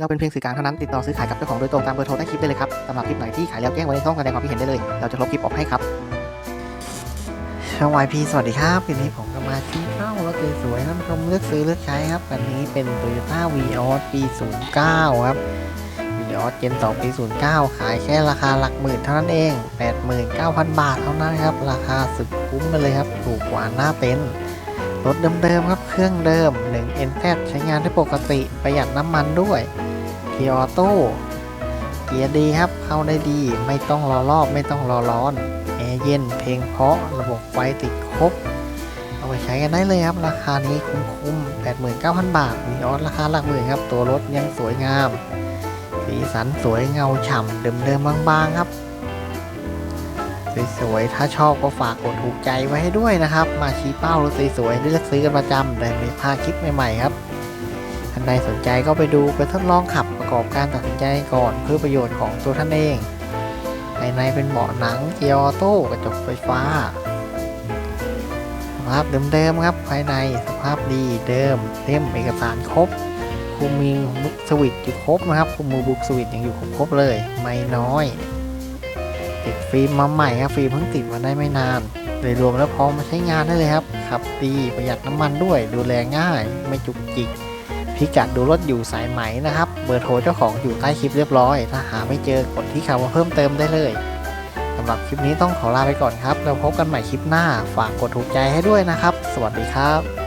เราเป็นเพียงสื่อกลางเท่านั้นติดต่อซื้อขายกับเจ้าของโดยตรงตามเบอร์โทรใต้คลิปได้เลยครับสำหรับคลิปไหนที่ขายแล้วแจ้งไว้ในช่องแสดงความคิดเห็นได้เลย เราจะลบคลิปออกให้ครับช่องวายพีสวัสดีครับวันนี้ผมก็มาที่เข้ารถสวยๆท่านผู้ชมเลือกซื้อเลือกใช้ครับอันนี้เป็น Toyota v ีออสปี 09 ครับ v ีออสเจน2ปี 09 ขายแค่ราคาหลักหมื่นเท่านั้นเอง 89,000 บาทเท่านั้นครับ ราคาสุดคุ้มไปเลยครับ ถูกกว่าหน้าเต็นท์รถเดิมๆครับ เครื่องเดิม 1 n z ใช้งานได้ปกติประหยัดน้ำมันด้วย กียร์ออโต้เกียร์ดีครับเข้าได้ดีไม่ต้องรอรอบไม่ต้องรอร้อนแอร์เย็นเพลงเพราะระบบไฟติดครบเอาไปใช้กันได้เลยครับ ราคานี้คุ้มๆ89,000 บาทมีออสราคาหลักหมื่นครับ ตัวรถยังสวยงาม สีสันสวยเงาฉ่ำเดิมๆบางๆครับสวยๆ ถ้าชอบก็ฝากกดถูกใจไว้ให้ด้วยนะครับ มาชี้เป้ารถสวยๆได้เลือกซื้อกันประจำได้ไม่พลาดคลิปใหม่ๆครับ ท่านใดสนใจก็ไปดูไปทดลองขับประกอบการตัดสินใจก่อนเพื่อประโยชน์ของตัวท่านเองภายในเป็นเบาะหนังเกียร์ออโต้กระจกไฟฟ้า สภาพเดิมๆครับภายในสภาพดีเดิมเล่มเอกสารครบคูมิงบุ๊กสวิตอยู่ครบนะครับคูมูบุ๊กสวิตยังอยู่ครบเลย ไม่น้อย ติดฟิล์มมาใหม่ครับฟิล์มเพิ่งติดมาได้ไม่นานโดยรวมแล้วพร้อมมาใช้งานได้เลยครับขับดีประหยัดน้ำมันด้วยดูแลง่ายไม่จุกจิก พิกัดดูรถอยู่สายไหมนะครับ เบอร์โทรเจ้าของอยู่ใต้คลิปเรียบร้อย ถ้าหาไม่เจอกดที่คำว่าเพิ่มเติมได้เลยสำหรับคลิปนี้ต้องขอลาไปก่อนครับ แล้วพบกันใหม่คลิปหน้า ฝากกดถูกใจให้ด้วยนะครับ สวัสดีครับ